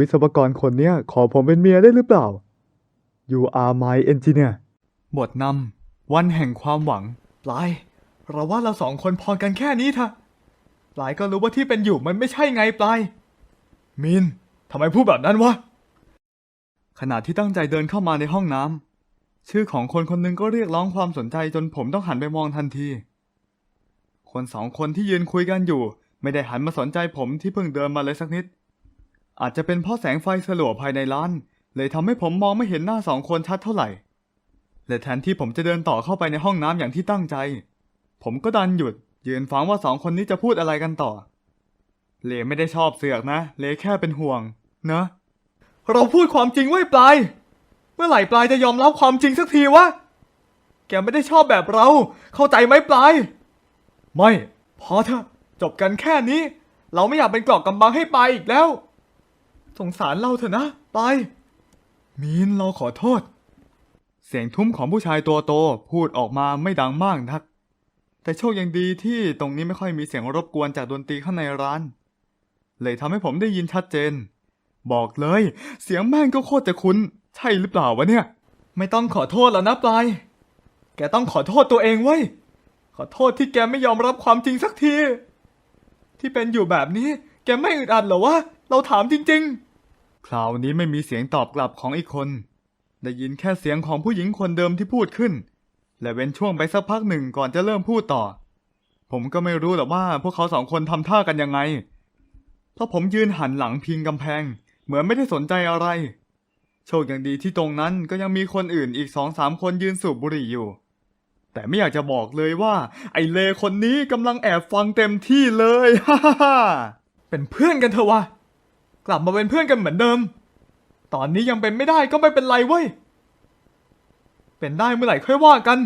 วิศวกรคนเนี้ยขอผมเป็นเมียได้หรือเปล่า You are my engineer บทนำวันแห่งความหวัง ปลาย เราว่าเราสองคนพอกันแค่นี้เถอะปลายก็รู้ว่าที่เป็นอยู่มันไม่ใช่ไงปลาย มินทำไมพูดแบบนั้นวะ ขณะที่ตั้งใจเดินเข้ามาในห้องน้ำชื่อของคนคนหนึ่งก็เรียกร้องความสนใจจนผมต้องหันไปมองทันที คนสองคนที่ยืนคุยกันอยู่ ไม่ได้หันมาสนใจผมที่เพิ่งเดินมาเลยสักนิด อาจจะเป็นเพราะแสงไฟสลัวภายในร้าน เลยทำให้ผมมองไม่เห็นหน้าสองคนชัดเท่าไหร่ และแทนที่ผมจะเดินต่อเข้าไปในห้องน้ำอย่างที่ตั้งใจ ผมก็ดันหยุด ยืนฟังว่าสองคนนี้จะพูดอะไรกันต่อ เลไม่ได้ชอบเสือกนะ เลแค่เป็นห่วง เนะเราพูดความจริงไว้ปลาย เมื่อไหร่ปลายจะยอมรับความจริงสักทีวะ แกไม่ได้ชอบแบบเรา เข้าใจไหมปลาย ไม่ พอเถอะ จบกันแค่นี้ เราไม่อยากเป็นกรอกกำบังให้ปลายอีกแล้ว สงสารเราเถอะนะ ไป มีนเราขอโทษ เสียงทุ้มของผู้ชายตัวโตพูดออกมาไม่ดังมากนัก แต่โชคยังดีที่ตรงนี้ไม่ค่อยมีเสียงรบกวนจากดนตรีข้างในร้าน เลยทำให้ผมได้ยินชัดเจน บอกเลย เสียงแม่งก็โคตรจะคุ้น ใช่หรือเปล่าวะเนี่ย ไม่ต้องขอโทษแล้วนะปลาย แกต้องขอโทษตัวเองไว้ยขอโทษที่แกไม่ยอมรับความจริงสักที ที่เป็นอยู่แบบนี้ แกไม่อึดอัดเหรอวะ เราถามจริง ๆ คราวนี้ไม่มีเสียงตอบกลับของอีกคน ได้ยินแค่เสียงของผู้หญิงคนเดิมที่พูดขึ้น และเว้นช่วงไปสักพักหนึ่งก่อนจะเริ่มพูดต่อ ผมก็ไม่รู้หรอกว่าพวกเขาสองคนทำท่ากันยังไง เพราะผมยืนหันหลังพิงกำแพง เหมือนไม่ได้สนใจอะไร โชคอย่างดีที่ตรงนั้นก็ยังมีคนอื่นอีกสองสามคนยืนสูบบุหรี่อยู่แต่ไม่อยากจะบอกเลยว่า ไอเลคนนี้กำลังแอบฟังเต็มที่เลย ฮ่าฮ่าฮ่า เป็นเพื่อนกันเถอะวะ กลับมาเป็นเพื่อนกันเหมือนเดิม ตอนนี้ยังเป็นไม่ได้ก็ไม่เป็นไรเว้ย เป็นได้เมื่อไหร่ค่อยว่ากัน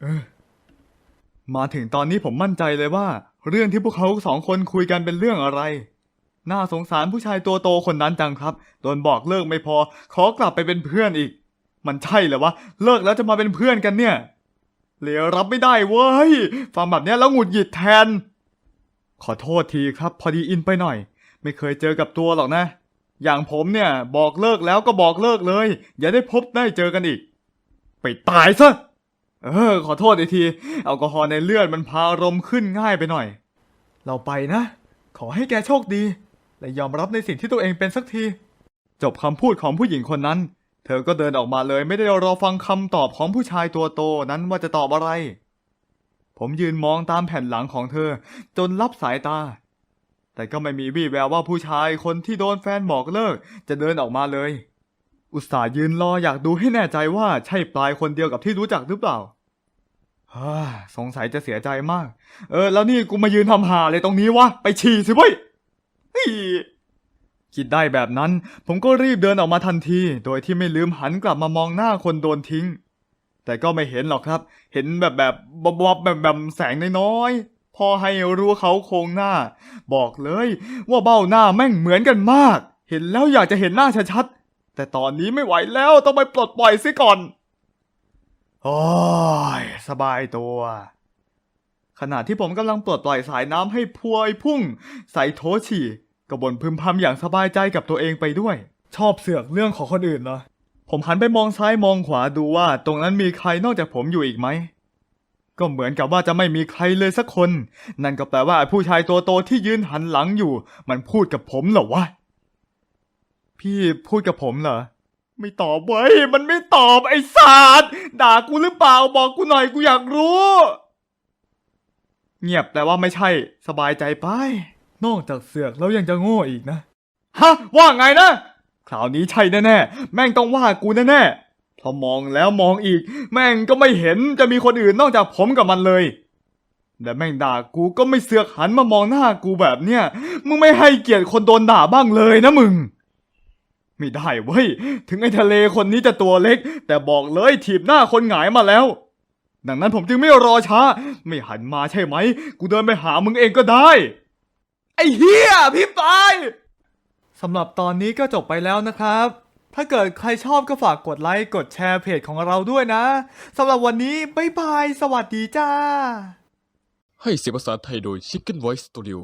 เออ มาถึงตอนนี้ผมมั่นใจเลยว่า เรื่องที่พวกเขาสองคนคุยกันเป็นเรื่องอะไร น่าสงสารผู้ชายตัวโตคนนั้นจังครับ โดนบอกเลิกไม่พอ ขอกลับไปเป็นเพื่อนอีก มันใช่เหรอวะ เลิกแล้วจะมาเป็นเพื่อนกันเนี่ย เหลียวรับไม่ได้เว้ย ฟังแบบเนี้ยแล้วหงุดหงิดแทน ขอโทษทีครับ พอดีอินไปหน่อย ไม่เคยเจอกับตัวหรอกนะ อย่างผมเนี่ยบอกเลิกแล้วก็บอกเลิกเลย อย่าได้พบได้เจอกันอีก ไปตายซะ เออ ขอโทษอีกทีแอลกอฮอล์ในเลือดมันพาอารมณ์ขึ้นง่ายไปหน่อย เราไปนะ ขอให้แกโชคดี และยอมรับในสิ่งที่ตัวเองเป็นสักที จบคำพูดของผู้หญิงคนนั้น เธอก็เดินออกมาเลยไม่ได้รอฟังคำตอบของผู้ชายตัวโตนั้นว่าจะตอบอะไร ผมยืนมองตามแผ่นหลังของเธอ จนรับสายตา แต่ก็ไม่มีวี่แววว่าผู้ชายคนที่โดนแฟนบอกเลิก จะเดินออกมาเลย อุตส่าห์ยืนรออยากดูให้แน่ใจว่าใช่ปลายคนเดียวกับที่รู้จักหรือเปล่าฮ่าสงสัยจะเสียใจมาก เออ แล้วนี่กูมายืนทำหาเลยตรงนี้วะ ไปฉี่สิเว้ยคิดได้แบบนั้น ผมก็รีบเดินออกมาทันที โดยที่ไม่ลืมหันกลับมามองหน้าคนโดนทิ้ง แต่ก็ไม่เห็นหรอกครับ เห็นแบบแบบบอบๆแบบแบบแสงน้อยๆ พอให้รู้เขาโครงหน้า บอกเลยว่าเบ้าหน้าแม่งเหมือนกันมาก เห็นแล้วอยากจะเห็นหน้าชัดๆ แต่ตอนนี้ไม่ไหวแล้วต้องไปปลดปล่อยซิก่อน โอ้ยสบายตัว ขณะที่ผมกำลังปลดปล่อยสายน้ำให้พวยพุ่ง ใส่โถฉี่ก็บ่นพึมพำอย่างสบายใจกับตัวเองไปด้วย ชอบเสือกเรื่องของคนอื่นเหรอ ผมหันไปมองซ้ายมองขวาดูว่าตรงนั้นมีใครนอกจากผมอยู่อีกไหม ก็เหมือนกับว่าจะไม่มีใครเลยสักคน นั่นก็แปลว่าผู้ชายตัวโตที่ยืนหันหลังอยู่ มันพูดกับผมเหรอวะ พี่พูดกับผมเหรอ ไม่ตอบเว้ย มันไม่ตอบไอ้สาดด่ากูหรือเปล่าบอกกูหน่อยกูอยากรู้ เงียบแต่ว่าไม่ใช่ สบายใจไป นอกจากเสือกแล้วยังจะโง่อีกนะ ฮะ ว่าไงนะ คราวนี้ใช่แน่ๆ แม่งต้องว่ากูแน่ๆพอมองแล้วมองอีก แม่งก็ไม่เห็นจะมีคนอื่นนอกจากผมกับมันเลย แต่แม่งด่ากูก็ไม่เสือกหันมามองหน้ากูแบบเนี้ย มึงไม่ให้เกียรติคนโดนด่าบ้างเลยนะมึง ไม่ได้เว้ย ถึงไอ้ทะเลคนนี้จะตัวเล็ก แต่บอกเลยถีบหน้าคนหงายมาแล้ว ดังนั้นผมจึงไม่รอช้า ไม่หันมาใช่ไหม กูเดินไปหามึงเองก็ได้ ไอ้เฮียพี่ปาย สำหรับตอนนี้ก็จบไปแล้วนะครับ ถ้าเกิดใครชอบก็ฝากกดไลค์กดแชร์เพจของเราด้วยนะ สำหรับวันนี้บ๊ายบาย สวัสดีจ้า ให้เสียงภาษาไทยโดย Chicken Voice Studio